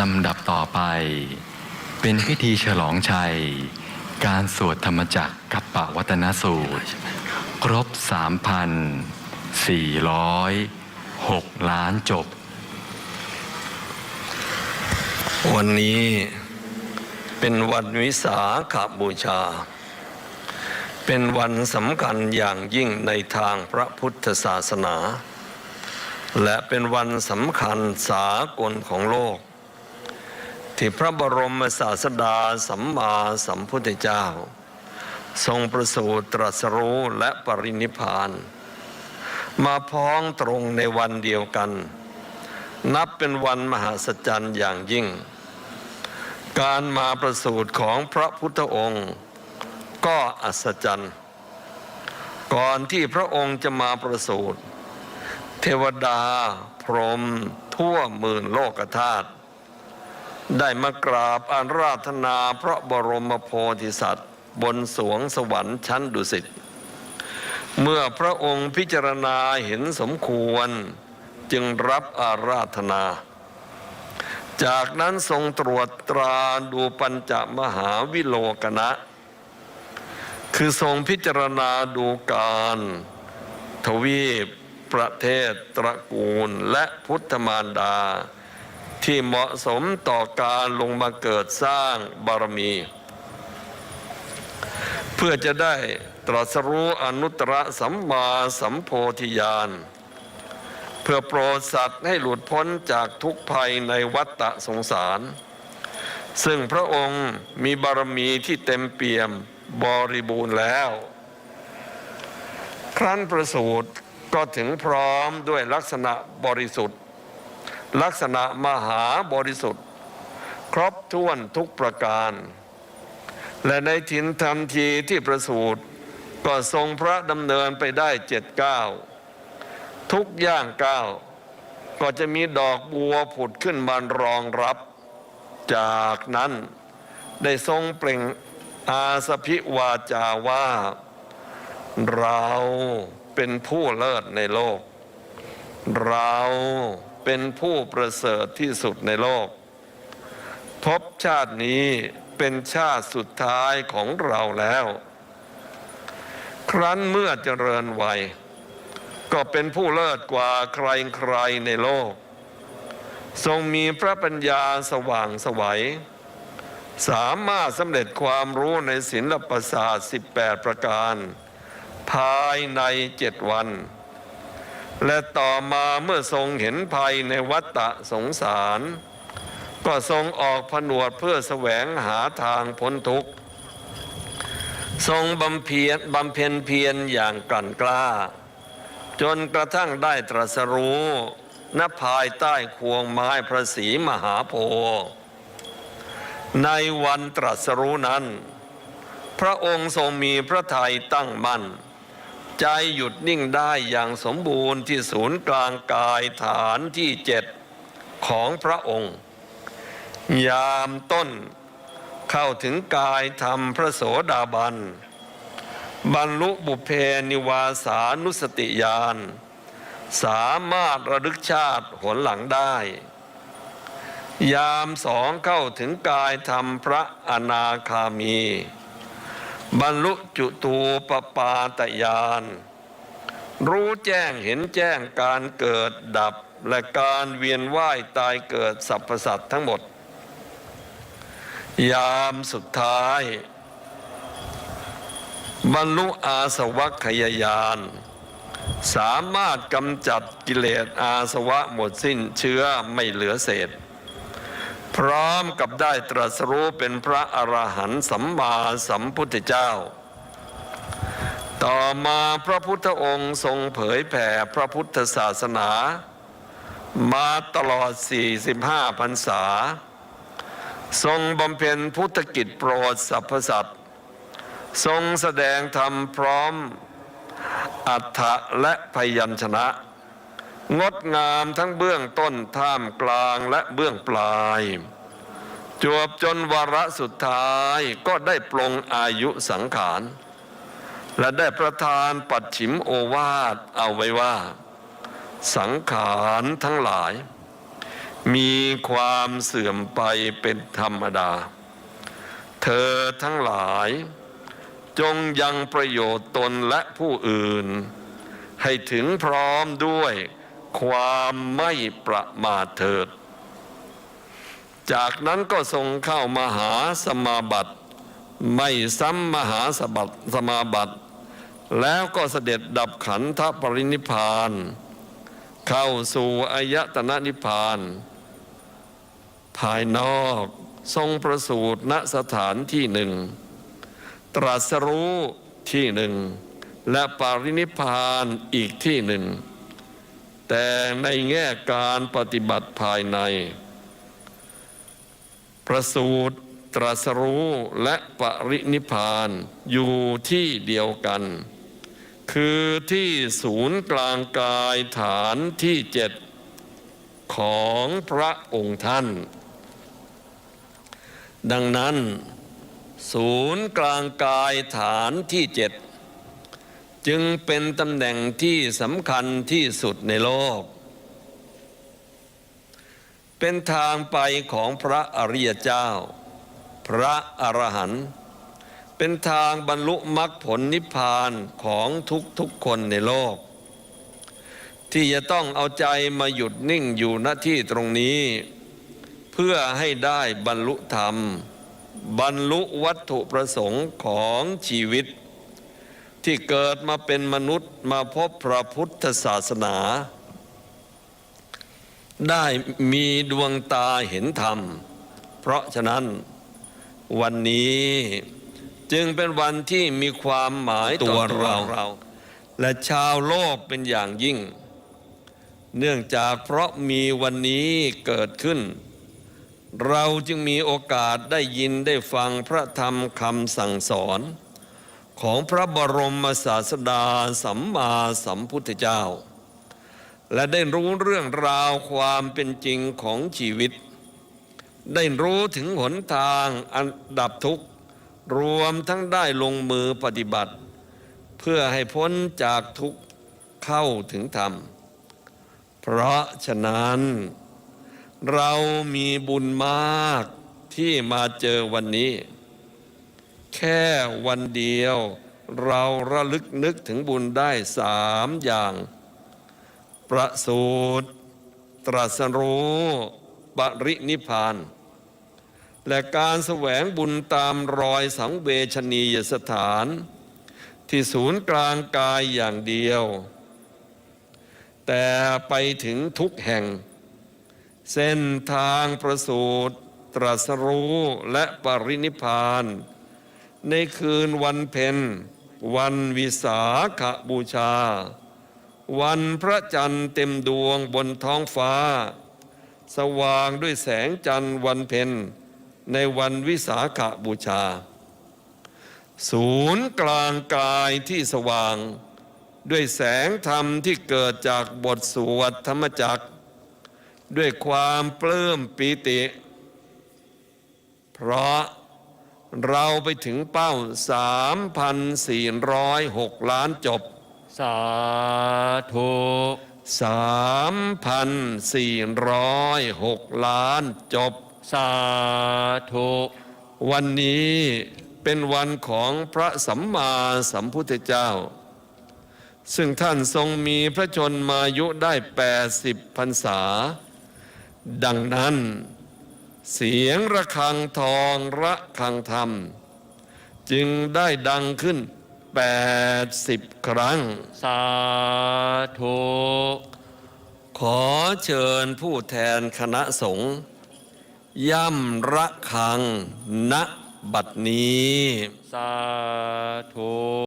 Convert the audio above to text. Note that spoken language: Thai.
ลำดับต่อไป เป็นพิธีฉลองชัย การสวดธรรมจักรกับปวัตนสูตร ครบ 3,406 ล้านจบ วันนี้เป็นวันวิสาขบูชา เป็นวันสำคัญอย่างยิ่งในทางพระพุทธศาสนา และเป็นวันสำคัญสากลของโลก ที่พระบรมศาสดาสัมมาสัมพุทธเจ้า ทรงประสูติตรัสรู้และปรินิพาน มาพ้องตรงในวันเดียวกัน นับเป็นวันมหาศจรรย์อย่างยิ่ง การมาประสูติของพระพุทธองค์ ก็อัศจรรย์ ก่อนที่พระองค์จะมาประสูติเทวดา พรหมทั่วหมื่นโลกธาตุ ได้มากราบอาราธนาพระบรมโพธิสัตว์ บนสวงสวรรค์ชั้นดุสิต เมื่อพระองค์พิจารณาเห็นสมควรจึงรับอาราธนา จากนั้นทรงตรวจตราดูปัญจมหาวิโลกนะ คือทรงพิจารณาดูการ ทวีป ประเทศ ตระกูลและพุทธมารดา ที่เหมาะสมต่อการลงมาเกิดสร้างบารมี เพื่อจะได้ตรัสรู้อนุตตรสัมมาสัมโพธิญาณเพื่อโปรดสัตว์ให้หลุดพ้นจากทุกภัยในวัฏฏะสงสาร ซึ่งพระองค์มีบารมีที่เต็มเปี่ยมบริบูรณ์แล้ว ครั้นประสูติก็ถึงพร้อมด้วยลักษณะบริสุทธิ์ ลักษณะมหาบริสุทธิ์ ครบถ้วนทุกประการ และในทินทันทีที่ประสูติก็ทรงพระดำเนินไปได้เจ็ดก้าวทุกย่างก้าวก็จะมีดอกบัวผุดขึ้นมานรองรับ จากนั้นได้ทรงเปล่งอาสพิวาจาว่า เราเป็นผู้เลิศในโลก เรา เป็นผู้ประเสริฐที่สุดในโลก พบชาตินี้เป็นชาติสุดท้ายของเราแล้ว ครั้นเมื่อเจริญวัย ก็เป็นผู้เลิศกว่าใครใครๆในโลก ทรงมีพระปัญญาสว่างสวัย สามารถสำเร็จความรู้ในศิลปศาสตร์ 18 ประการ ภายในเจ็ดวัน และต่อมาเมื่อทรงเห็นภัยในวัฏฏะสงสาร ก็ทรงออกผนวดเพื่อแสวงหาทางพ้นทุกข์ ทรงบำเพ็ญบำเพ็ญเพียรอย่างกลั่นกล้า จนกระทั่งได้ตรัสรู้ณภายใต้ควงไม้พระศรีมหาโพธิ์ในวันตรัสรู้นั้น พระองค์ทรงมีพระทัยตั้งมั่น ใจหยุดนิ่งได้อย่างสมบูรณ์ที่ศูนย์กลางกายฐานที่เจ็ดของพระองค์ ยามต้นเข้าถึงกายธรรมพระโสดาบัน บรรลุบุพเพนิวาสานุสติญาณสามารถระลึกชาติหนหลังได้ ยามสองเข้าถึงกายธรรมพระอนาคามี บรรลุจุตูปปาตยาน รู้แจ้งเห็นแจ้งการเกิดดับ และการเวียนว่ายตายเกิดสรรพสัตว์ทั้งหมด ยามสุดท้าย บรรลุอาสวัคยายาน สามารถกำจัดกิเลสอาสวะหมดสิ้นเชื้อไม่เหลือเศษ พร้อมกับได้ตรัสรู้เป็นพระอรหันต์สัมมาสัมพุทธเจ้า ต่อมาพระพุทธองค์ทรงเผยแผ่พระพุทธศาสนา มาตลอด 45พรรษา ทรงบำเพ็ญพุทธกิจโปรดสรรพสัตว์ทรงแสดงธรรมพร้อมอัฏฐะและพยัญชนะ งดงามทั้งเบื้องต้นท่ามกลางและเบื้องปลาย จวบจนวาระสุดท้ายก็ได้ปลงอายุสังขาร และได้ประทานปัดฉิมโอวาทเอาไว้ว่า สังขารทั้งหลาย มีความเสื่อมไปเป็นธรรมดา เธอทั้งหลาย จงยังประโยชน์ตนและผู้อื่น ให้ถึงพร้อมด้วย ความไม่ประมาทเถิด จากนั้นก็ทรงเข้ามหาสมาบัติ ไม่ซ้ำมหาสบัติสมาบัติ แล้วก็เสด็จดับขันธปรินิพาน เข้าสู่อายตนะนิพาน ภายนอกทรงประสูติณสถานที่หนึ่ง ตรัสรู้ที่หนึ่ง และปรินิพานอีกที่หนึ่ง แต่ในแง่การปฏิบัติภายใน ประสูติตรัสรู้และปรินิพานอยู่ที่เดียวกัน คือที่ศูนย์กลางกายฐานที่เจ็ดของพระองค์ท่าน ดังนั้น ศูนย์กลางกายฐานที่เจ็ด จึงเป็นตำแหน่งที่สำคัญที่สุดในโลก เป็นทางไปของพระอริยเจ้า พระอรหันต์เป็นทางบรรลุมรรคผลนิพพานของทุกๆคนในโลก ที่จะต้องเอาใจมาหยุดนิ่งอยู่หน้าที่ตรงนี้ เพื่อให้ได้บรรลุธรรม บรรลุวัตถุประสงค์ของชีวิต ที่เกิดมาเป็นมนุษย์มาพบพระพุทธศาสนา ได้มีดวงตาเห็นธรรม เพราะฉะนั้นวันนี้จึงเป็นวันที่มีความหมายตัวเราเรา และชาวโลกเป็นอย่างยิ่ง เนื่องจากเพราะมีวันนี้เกิดขึ้น เราจึงมีโอกาสได้ยินได้ฟังพระธรรมคำสั่งสอน ของพระบรมศาสดาสัมมาสัมพุทธเจ้า และได้รู้เรื่องราวความเป็นจริงของชีวิต ได้รู้ถึงหนทางอันดับทุกข์รวมทั้งได้ลงมือปฏิบัติ เพื่อให้พ้นจากทุกข์เข้าถึงธรรม เพราะฉะนั้น เรามีบุญมากที่มาเจอวันนี้ แค่วันเดียว เราระลึกนึกถึงบุญได้สามอย่าง ประสูติตรัสรู้ปรินิพาน และการแสวงบุญตามรอยสังเวชนียสถาน ที่ศูนย์กลางกายอย่างเดียว แต่ไปถึงทุกแห่ง เส้นทางประสูติตรัสรู้และปรินิพพาน ในคืนวันเพ็ญวันวิสาขบูชา วันพระจันทร์เต็มดวงบนท้องฟ้า สว่างด้วยแสงจันทร์วันเพ็ญในวันวิสาขบูชา ศูนย์กลางกายที่สว่าง ด้วยแสงธรรมที่เกิดจากบทสวดธรรมจักรด้วยความปลื้มปีติ เพราะ เราไปถึงเป้า 3,406 ล้านจบ สาธุ 3,406 ล้านจบ สาธุ วันนี้เป็นวันของพระสัมมาสัมพุทธเจ้า ซึ่งท่านทรงมีพระชนมายุได้ 80พรรษา ดังนั้น เสียงระฆังทองระฆังธรรม จึงได้ดังขึ้น 80 ครั้ง สาธุขอเชิญผู้แทนคณะสงฆ์ย่ำระฆังณบัดนี้ สาธุ